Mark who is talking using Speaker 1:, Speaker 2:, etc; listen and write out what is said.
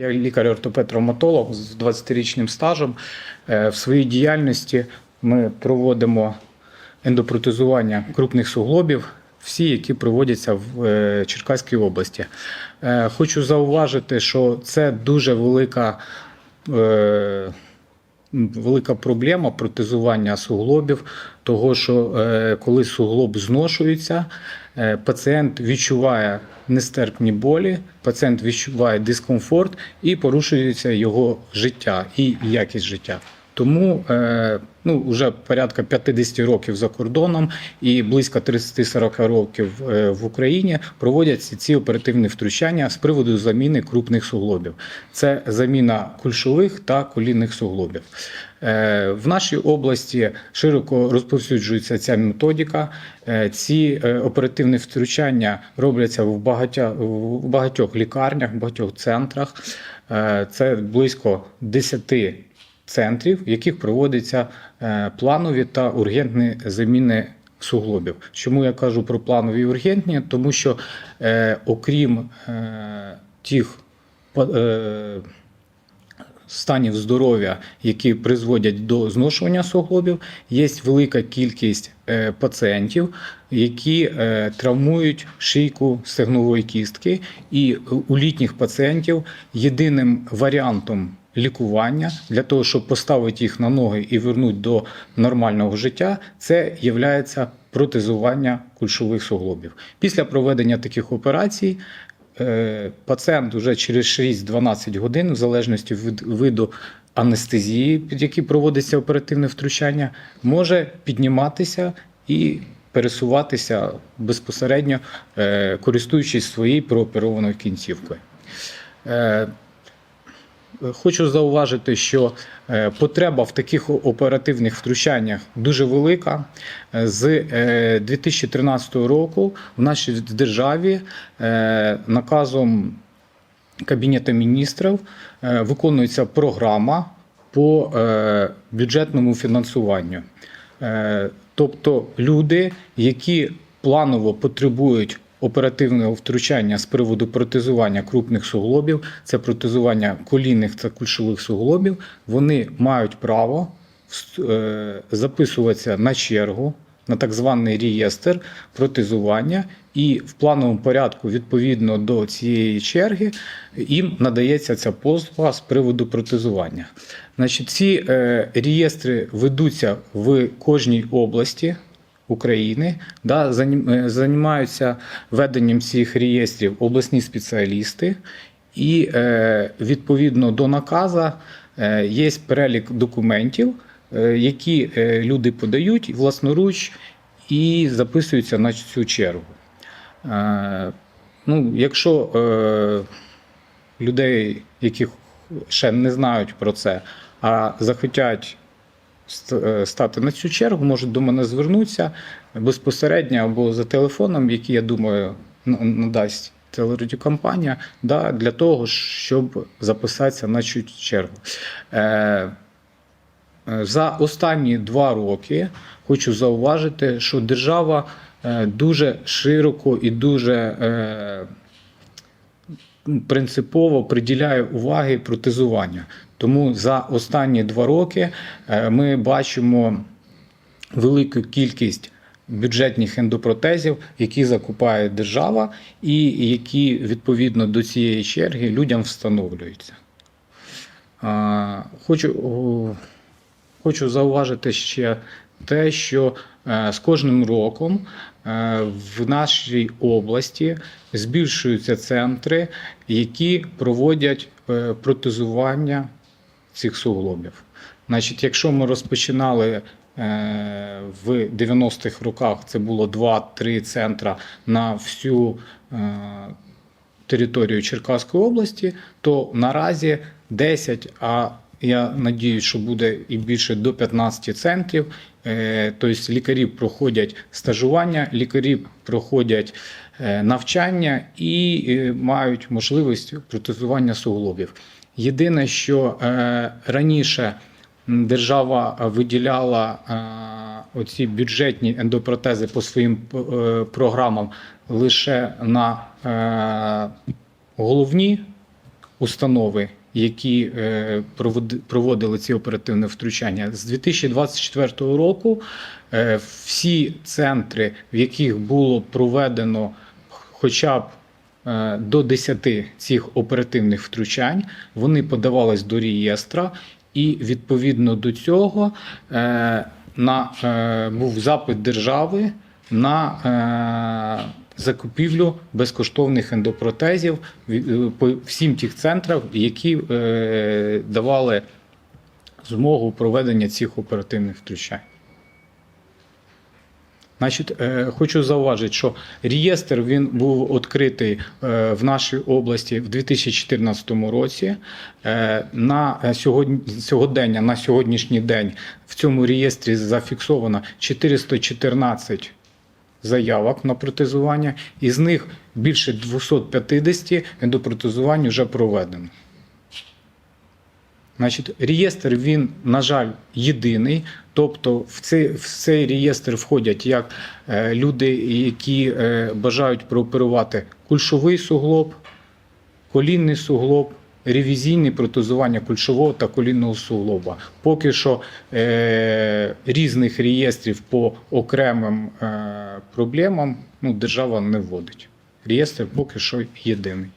Speaker 1: Я лікар-ортопед-травматолог з 20-річним стажем. Е, В своїй діяльності ми проводимо ендопротезування крупних суглобів, всі, які проводяться в е, Черкаській області. Е, Хочу зауважити, що це дуже велика. Велика проблема протезування суглобів, того що коли суглоб зношується, пацієнт відчуває нестерпні болі, пацієнт відчуває дискомфорт і порушується його життя і якість життя. Тому е, ну, вже порядка 50 років за кордоном і близько 30-40 років е, в Україні проводяться ці оперативні втручання з приводу заміни крупних суглобів. Це заміна кульшових та колінних суглобів. Е, В нашій області широко розповсюджується ця методика. Ці оперативні втручання робляться в багатя- в багатьох лікарнях, в багатьох центрах. Це близько 10 центрів, в яких проводяться е, планові та ургентні заміни суглобів. Чому я кажу про планові і ургентні? Тому що е, окрім е, тих е, станів здоров'я, які призводять до зношування суглобів, є велика кількість е, пацієнтів, які е, травмують шийку стегнової кістки, і у літніх пацієнтів єдиним варіантом лікування для того, щоб поставити їх на ноги і вернути до нормального життя, це є протезування кульшових суглобів. Після проведення таких операцій е, пацієнт вже через 6-12 годин, в залежності від виду анестезії, під який проводиться оперативне втручання, може підніматися і пересуватися безпосередньо, е, користуючись своєю прооперованою кінцівкою. Е, Хочу зауважити, що е, потреба в таких оперативних втручаннях дуже велика. Е, З е, 2013 року в нашій державі наказом Кабінету міністрів виконується програма по бюджетному фінансуванню. Тобто люди, які планово потребують оперативного втручання з приводу протезування крупних суглобів, це протезування колінних та кульшових суглобів, вони мають право е, записуватися на чергу на так званий реєстр протезування, і в плановому порядку, відповідно до цієї черги, їм надається ця послуга з приводу протезування. Значить, ці е, реєстри ведуться в кожній області. України да, е, займаються веденням цих реєстрів обласні спеціалісти, і е, відповідно до наказа е, є перелік документів, е, які е, люди подають власноруч і записуються на цю чергу. Е, ну, якщо е, людей, яких ще не знають про це, а захотять стати на цю чергу, можуть до мене звернутися безпосередньо або за телефоном, який, я думаю, надасть телерадіокомпанія, да, для того, щоб записатися на цю чергу. Е, е, За останні два роки хочу зауважити, що держава е, дуже широко і дуже е, принципово приділяє уваги протезуванню. Тому за останні два роки е, ми бачимо велику кількість бюджетних ендопротезів, які закупає держава, і які відповідно до цієї черги людям встановлюються. Хочу, хочу зауважити ще те, що е, з кожним роком е, в нашій області збільшуються центри, які проводять е, протезування цих суглобів. Значить, якщо ми розпочинали в 90-х роках, це було 2-3 центра на всю територію Черкаської області, то наразі 10, а я надіюсь, що буде і більше до 15 центрів. Тобто лікарі проходять стажування, лікарі проходять е, навчання і е, мають можливість протезування суглобів. Єдине, що раніше держава виділяла оці бюджетні ендопротези по своїм програмам лише на головні установи, які е, проводи- проводили ці оперативне втручання. З 2024 року е, всі центри, в яких було проведено хоча б е, до 10 цих оперативних втручань, вони подавались до реєстра, і відповідно до цього на, був запит держави на закупівлю безкоштовних ендопротезів е, по всім тих центрах, які е, давали змогу проведення цих оперативних втручань. Значить, е, хочу зауважити, що реєстр він був відкритий в нашій області в 2014 році. На сьогодні, сьогодення, на сьогоднішній день в цьому реєстрі зафіксовано 414 заявок на протезування, із них більше 250 ендопротезувань вже проведено. Значить, реєстр він, на жаль, єдиний. Тобто в цей, в цей реєстр входять як е, люди, які е, бажають прооперувати кульшовий суглоб, колінний суглоб, ревізійне протезування кульшового та колінного суглоба. Поки що е, різних реєстрів по окремим е, проблемам ну, держава не вводить. Реєстр поки що єдиний.